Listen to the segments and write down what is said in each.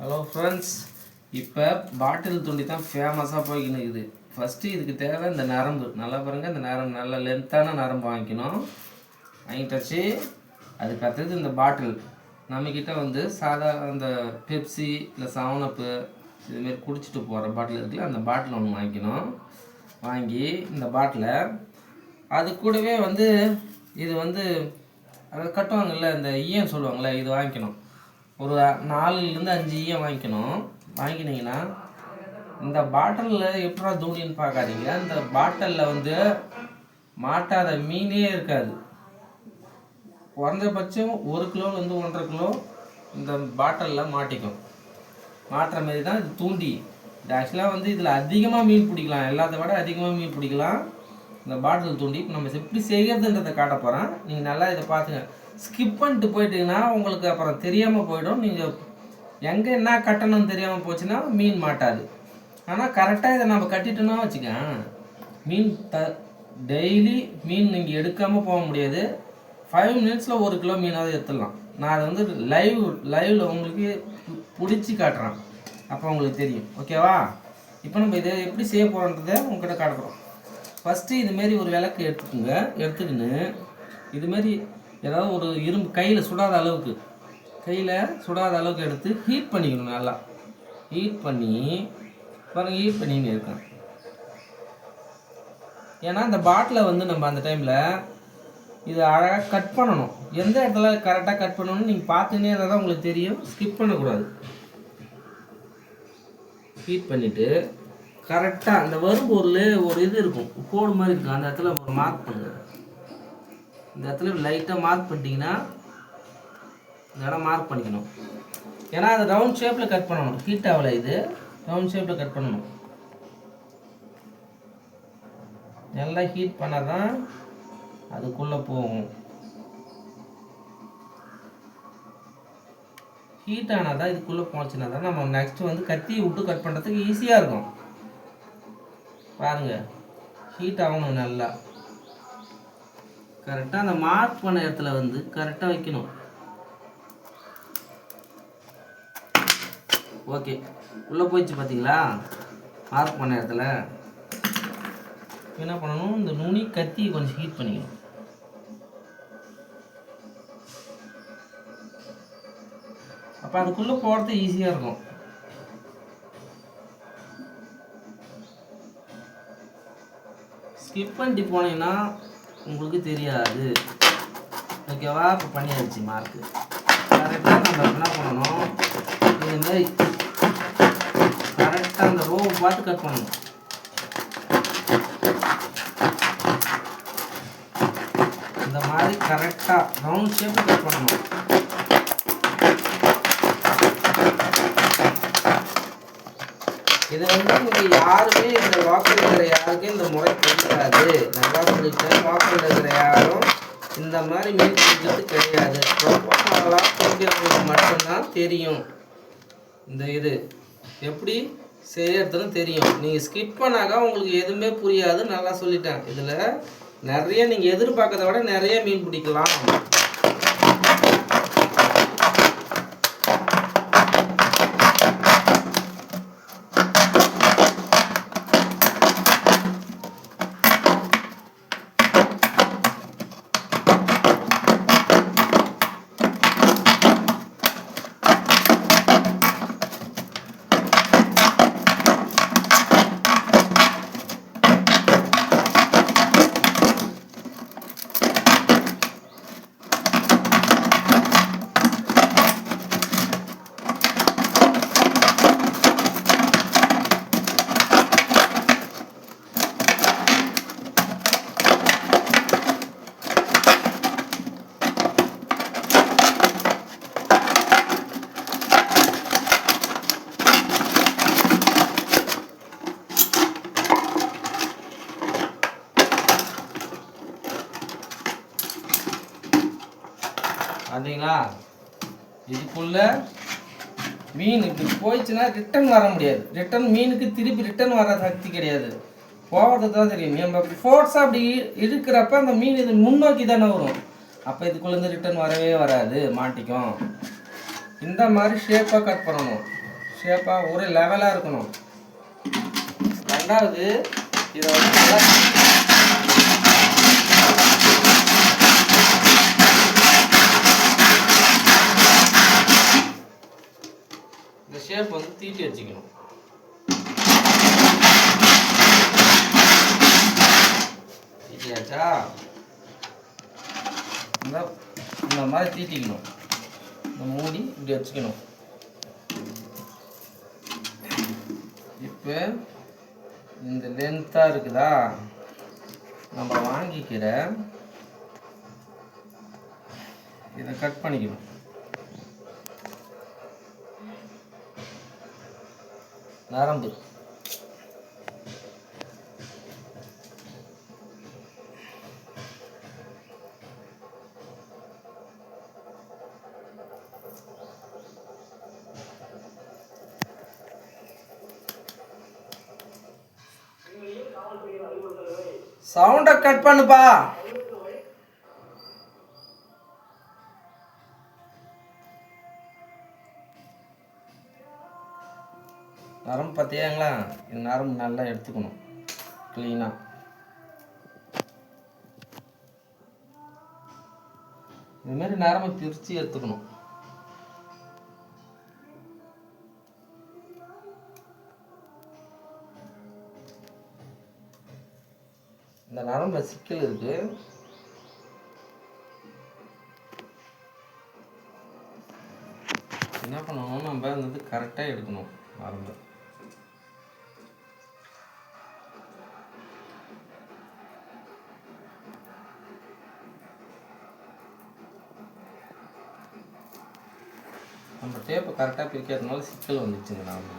Hello friends இப்போ பாட்டில் துண்டி தான் ஃபேமஸாக போய்க்கின்னு இருக்குது ஃபஸ்ட்டு இதுக்கு தேவை இந்த நரம்பு. நல்லா பாருங்கள் இந்த நரம்பு நல்ல லென்த்தான நரம்பு வாங்கிக்கணும். வாங்கிட்டாச்சு அதுக்கு அடுத்தது இந்த பாட்டில் நம்மக்கிட்ட வந்து சாதா அந்த பெப்சி இல்லை சவனப்பு இதுமாரி குடிச்சிட்டு போகிற பாட்டில் இருக்குல்ல அந்த பாட்டில் ஒன்று வாங்கிக்கணும். வாங்கி இந்த பாட்டிலை அது கூடவே வந்து இது வந்து அதை கட்டுவாங்கல்ல இந்த ஈயம் சொல்லுவாங்கள்ல இது வாங்கிக்கணும். ஒரு நாலுலேருந்து அஞ்சு ஈயம் வாங்கிக்கணும். வாங்கினீங்கன்னா இந்த பாட்டிலில் எப்படா தூண்டின்னு பார்க்காதீங்க. இந்த பாட்டிலில் வந்து மாட்டாத மீனே இருக்காது. குறைஞ்சபட்சம் ஒரு கிலோலேருந்து ஒன்றரை கிலோ இந்த பாட்டிலில் மாட்டிக்கும். மாட்டுற மாதிரி தான் இது தூண்டி. இது ஆக்சுவலாக வந்து இதில் அதிகமாக மீன் பிடிக்கலாம். எல்லாத்த விட அதிகமாக மீன் பிடிக்கலாம். இந்த பாட்டில் தூண்டி இப்போ நம்ம எப்படி செய்கிறதுன்றதை காட்ட போகிறேன் நீங்கள் நல்லா இதை பார்த்துங்க ஸ்கிப் பண்ணிட்டு போயிட்டீங்கன்னா உங்களுக்கு அப்புறம் தெரியாமல் போயிடும். நீங்கள் எங்கே என்ன கட்டணும்னு தெரியாமல் போச்சுன்னா மீன் மாட்டாது. ஆனால் கரெக்டாக இதை நம்ம கட்டிட்டோம்னா வச்சுக்க. மீன் த டெய்லி மீன் நீங்கள் எடுக்காமல் போக முடியாது. ஃபைவ் மினிட்ஸில் ஒரு கிலோ மீனாவது எடுத்துடலாம். நான் அதை வந்து லைவ் லைவில் உங்களுக்கு பிடிச்சி காட்டுறேன். அப்போ உங்களுக்கு தெரியும். ஓகேவா இப்போ நம்ம இதை எப்படி செய்ய போகிறோன்றதை உங்ககிட்ட காட்டுறோம் ஃபஸ்ட்டு இதுமாரி ஒரு விளக்கு எடுத்துக்கோங்க. எடுத்துக்கின்னு இதுமாரி ஏதாவது ஒரு இரும்பு கையில் சுடாத அளவுக்கு கையில் சுடாத அளவுக்கு எடுத்து ஹீட் பண்ணிக்கணும் நல்லா. ஹீட் பண்ணி பாருங்கள் ஹீட் பண்ணின்னு இருக்கேன். ஏன்னா இந்த பாட்டிலை வந்து நம்ம அந்த டைமில் இது அழகாக கட் பண்ணணும். எந்த இடத்துல கரெக்டாக கட் பண்ணணும்னு நீங்கள் பார்த்துனே இருந்தால் தான் உங்களுக்கு தெரியும். ஸ்கிப் பண்ணக்கூடாது. ஹீட் பண்ணிவிட்டு கரெக்டாக அந்த வரும்பொருள் ஒரு இது இருக்கும். கோடு மாதிரி இருக்கும். அந்த இடத்துல ஒரு மார்க் பண்ணுங்க இந்த இடத்துல லைட்டாக மார்க் பண்ணிட்டீங்கன்னா இந்த இடம் மார்க் பண்ணிக்கணும். ஏன்னா அது ரவுண்ட் ஷேப்பில் கட் பண்ணணும். ஹீட் ஆகலை இது ரவுண்ட் ஷேப்பில் கட் பண்ணணும். நல்லா ஹீட் பண்ணால் தான் அதுக்குள்ளே போகும். ஹீட் ஆனால் தான் இதுக்குள்ளே போச்சுன்னா தான் நம்ம நெக்ஸ்ட் வந்து கத்தியை விட்டு கட் பண்ணுறதுக்கு ஈஸியாக இருக்கும். பாருங்க. ஹீட் ஆகணும் நல்லா. கரெக்டாக அந்த மார்க் பண்ண இடத்துல வந்து கரெக்டாக வைக்கணும். ஓகே உள்ளே போயிடுச்சு பார்த்தீங்களா மார்க் பண்ண இடத்துல. என்ன பண்ணணும்? இந்த நுனி கத்தி கொஞ்சம் ஹீட் பண்ணிக்கணும். அப்போ அதுக்குள்ளே போகிறது ஈஸியாக இருக்கும். ஸ்கிப் பண்ணிட்டு போனீங்கன்னா உங்களுக்கு தெரியாது. ஓகேவா இப்போ பண்ணியாச்சு மார்க்கு கரெக்டாக நம்ம என்ன பண்ணணும்? இந்த மாதிரி கரெக்டாக அந்த ரோவை பார்த்து கட் பண்ணணும். இந்த மாதிரி கரெக்டாக ரவுண்ட் ஷேப்பில் கட் பண்ணணும். இது வந்து உங்களுக்கு யாருமே இந்த வாக்கில் இருக்கிற யாருக்கும் இந்த முறை தெரியாது நல்லா சொல்லிட்டேன். வாக்கில் இருக்கிற யாரும் இந்த மாதிரி மீன் பிடிக்கிறது கிடையாது. ப்ரொஃபஷனலாக பிடிக்கிறவங்களுக்கு மட்டும்தான் தெரியும். இந்த இது எப்படி செய்யறதுன்னு தெரியும். நீங்கள் ஸ்கிப் பண்ணாக்கா உங்களுக்கு எதுவுமே புரியாது. நல்லா சொல்லிட்டேன். இதில் நிறைய நீங்கள் எதிர்பார்க்கறத விட நிறைய மீன் பிடிக்கலாம். பார்த்தீங்களா இதுக்குள்ள மீன் இப்படி போயிடுச்சுன்னா ரிட்டர்ன் வர முடியாது. ரிட்டர்ன் மீனுக்கு திருப்பி ரிட்டன் வர சக்தி கிடையாது. போகிறது தான் தெரியும். நம்ம ஃபோர்ஸாக அப்படி இருக்கிறப்ப அந்த மீன் இது முன்னோக்கி தானே வரும். அப்போ இதுக்குள்ளேருந்து ரிட்டர்ன் வரவே வராது. மாட்டிக்கும். இந்த மாதிரி ஷேப்பாக கட் பண்ணணும். ஷேப்பாக ஒரு லெவலாக இருக்கணும். ரெண்டாவது இதை வந்து நல்லா இந்த ஷேப் வந்து தீட்டி வச்சுக்கணும். தீட்டியாச்சா? இந்த இந்த மாதிரி தீட்டிக்கணும். இந்த மூடி இப்படி வச்சுக்கணும். இப்போ இந்த லென்த்தாக இருக்குதா? நம்ம வாங்கிக்கிற இதை கட் பண்ணிக்கணும். நரம்பு சவுண்டை கட் பண்ணுப்பா நரம்பு பார்த்தியாங்களா? இந்த நரம்பு நல்லா எடுத்துக்கணும். க்ளீனாக இதுமாரி நரம்பு பிரித்து எடுத்துக்கணும். இந்த நரம்பு சிக்கல் இருக்கு. என்ன பண்ணணும்? நம்ம வந்து கரெக்டாக எடுக்கணும். நரம்பு நம்ம டேப்பை கரெக்டாக பிரிக்கிறதுனால சிக்கல் வந்துச்சுங்க நரம்பு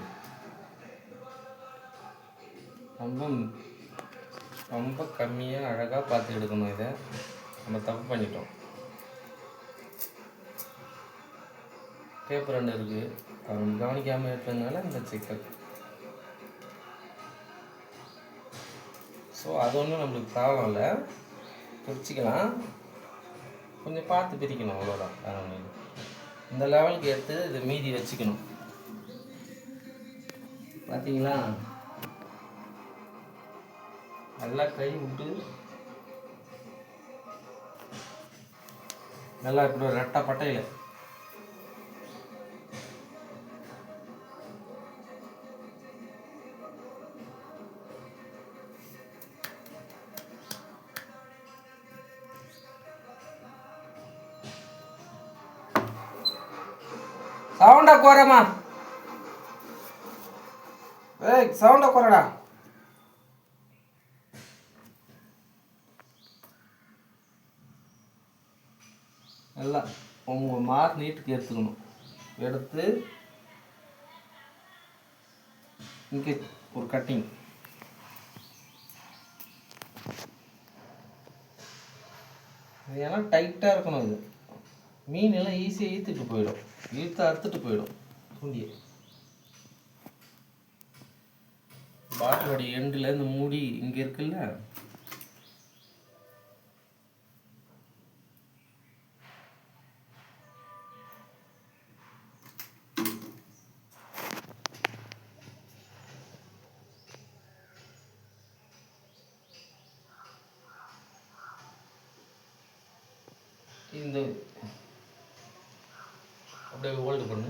ரொம்ப ரொம்ப கம்மியாக அழகாக பார்த்து எடுக்கணும் இதை. நம்ம தப்பு பண்ணிட்டோம். டேப் ரெண்டு இருக்குது அவன் கவனிக்காமல் இருக்கிறதுனால இந்த சிக்கல். ஸோ அது ஒன்றும் நம்மளுக்கு ப்ராப்ளம் இல்லை. பிரிச்சுக்கலாம். கொஞ்சம் பார்த்து பிரிக்கணும் அவ்வளோதான் வேறு ஒண்ணும் இந்த லெவலுக்கு எடுத்து இதை மீதி வச்சுக்கணும். பார்த்தீங்களா நல்லா கை விட்டு நல்லா இப்படி ரெட்டை பட்டையில். சவுண்டா குறைமா ஏய் சவுண்டா குறடா நல்லா உங்கள் மார்க் நீட்டுக்கு எடுத்துக்கணும். எடுத்து இங்கே ஒரு கட்டிங் இது ஏன்னா டைட்டாக இருக்கணும் இது? மீன் எல்லாம் ஈஸியாக ஈத்துட்டு போயிடும். இழுத்து அறுத்துட்டு போயிடும். தூண்டிய. பாட்டிலோடைய எண்டில் இந்த மூடி இங்கே இருக்குல்ல இந்த அப்படியே ஹோல்டு பண்ணு.